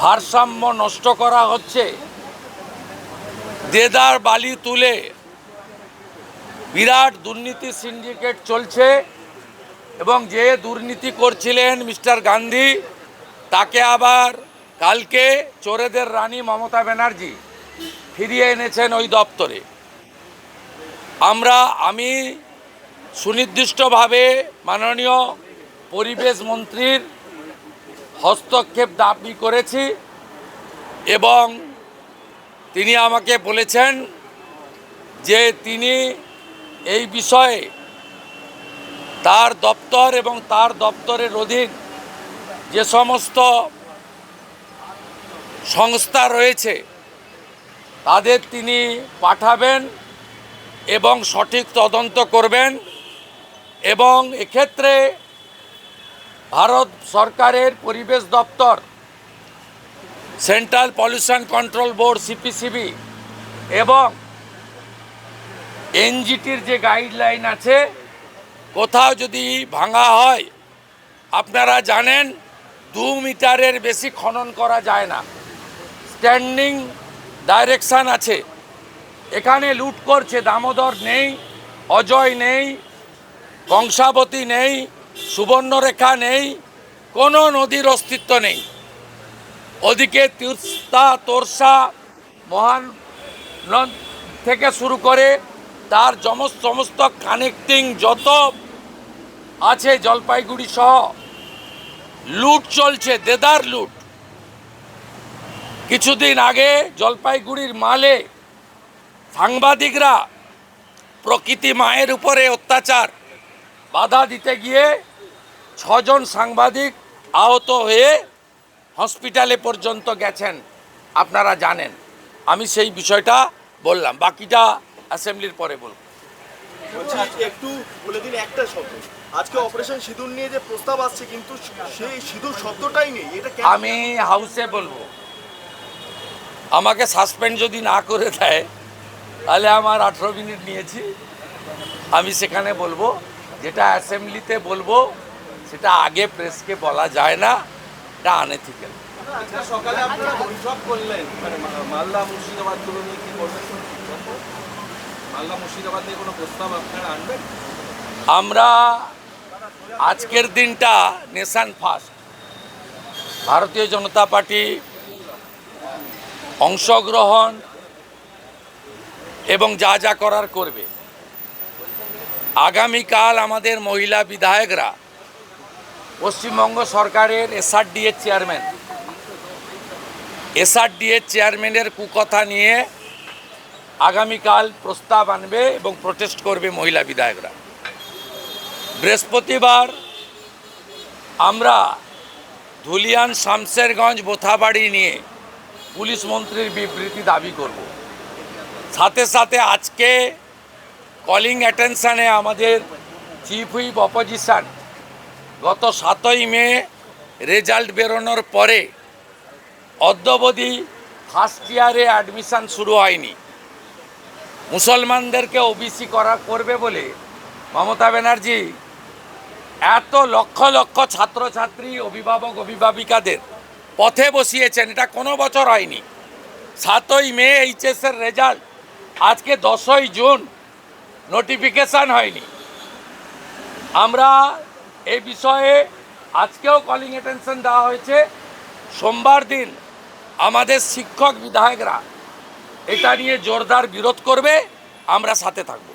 ভারসাম্য নষ্ট করা হচ্ছে। দেদার বালি তুলে বিরাট দুর্নীতি সিন্ডিকেট চলছে এবং যে দুর্নীতি করছিলেন মিস্টার গান্ধী, তাকে আবার কালকে চোরেদের রানী মমতা ব্যানার্জি ফিরিয়ে এনেছেন ওই দপ্তরে। আমরা, আমি সুনির্দিষ্টভাবে মাননীয় পরিবেশ মন্ত্রীর হস্তক্ষেপ দাবি করেছি এবং তিনি আমাকে বলেছেন যে তিনি এই বিষয়ে তার দপ্তর এবং তার দপ্তরের অধীন যে সমস্ত সংস্থা রয়েছে, তাদের তিনি পাঠাবেন এবং সঠিক তদন্ত করবেন এবং এক্ষেত্রে ভারত সরকারের পরিবেশ দপ্তর, central pollution control board CPCB এবং এনজিটির যে গাইডলাইন আছে, কোথাও যদি ভাঙা হয়, আপনারা জানেন, দু মিটারের বেশি খনন করা যায় না। স্ট্যান্ডিং ডাইরেকশান আছে। এখানে লুট করছে দামোদর নেই, অজয় নেই কংসাবতী নেই সুবর্ণরেখা নেই, কোনো নদীর অস্তিত্ব নেই। ওদিকে তিস্তা, তোরসা মহান থেকে শুরু করে তার সমস্ত কানেক্টিং যত আছে জলপাইগুড়ি সহ, লুট চলছে, দেদার লুট। কিছুদিন আগে জলপাইগুড়ির মালে সাংবাদিকরা প্রকৃতি মায়ের উপরে অত্যাচার বাধা দিতে গিয়ে ছজন সাংবাদিক আহত হয়ে হসপিটালে পর্যন্ত গেছেন। আপনারা জানেন। আমি সেই বিষয়টা বললাম। বাকিটা অ্যাসেম্বলির পরে বলব। একটু বলে দিন একটা শব্দ। আজকে অপারেশন সিঁদুর নিয়ে যে প্রস্তাব আসছে কিন্তু সেই সিঁদুর শব্দটাই নেই। এটা আমি হাউসে বলব। আমাকে সাসপেন্ড যদি না করে দেয় তাহলে আমার আঠেরো মিনিট নিয়েছি। আমি সেখানে বলব। যেটা অ্যাসেম্বলিতে বলব সেটা আগে প্রেসকে বলা যায় না এটা আনএথিক্যাল সকালে আপনারা বৈঠক করলেন মানে নিয়ে কি করবেন কোনো মালদা মুর্শিদাবাদ নিয়ে কোনো প্রস্তাব আপনারা আনবেন? আমরা আজকের দিনটা নেশান ফার্স্ট ভারতীয় জনতা পার্টি অংশগ্রহণ এবং যা যা করার করবে। আগামীকাল আমাদের মহিলা বিধায়করা পশ্চিমবঙ্গ সরকারের এসআরডি এর চেয়ারম্যান এসআরডি এর চেয়ারম্যানের কুকথা নিয়ে আগামীকাল প্রস্তাব আনবে এবং প্রটেস্ট করবে মহিলা বিধায়করা। বৃহস্পতিবার আমরা ধুলিয়ান শামসেরগঞ্জ বোথাবাড়ি নিয়ে পুলিশ মন্ত্রীর বিবৃতি দাবি করব। সাথে সাথে আজকে কলিং অ্যাটেনশানে আমাদের চিফ হুইপ অপোজিশান গত সাতই মে রেজাল্ট বেরোনোর পরে অদ্যবধি ফার্স্ট ইয়ারে অ্যাডমিশান শুরু হয়নি। মুসলমানদেরকে ওবিসি করা করবে বলে মমতা ব্যানার্জি এত লক্ষ লক্ষ ছাত্রছাত্রী, অভিভাবক, অভিভাবিকাদের পথে বসিয়েছেন, এটা কোনো বছর হয়নি। সাতই মে এইচএসের রেজাল্ট আজকে দশই জুন নোটিফিকেশান হয়নি। আমরা এই বিষয়ে আজকেও কলিং অ্যাটেনশন দেওয়া হয়েছে। সোমবার দিন আমাদের শিক্ষক বিধায়করা এটা নিয়ে জোরদার বিরোধ করবে, আমরা সাথে থাকব।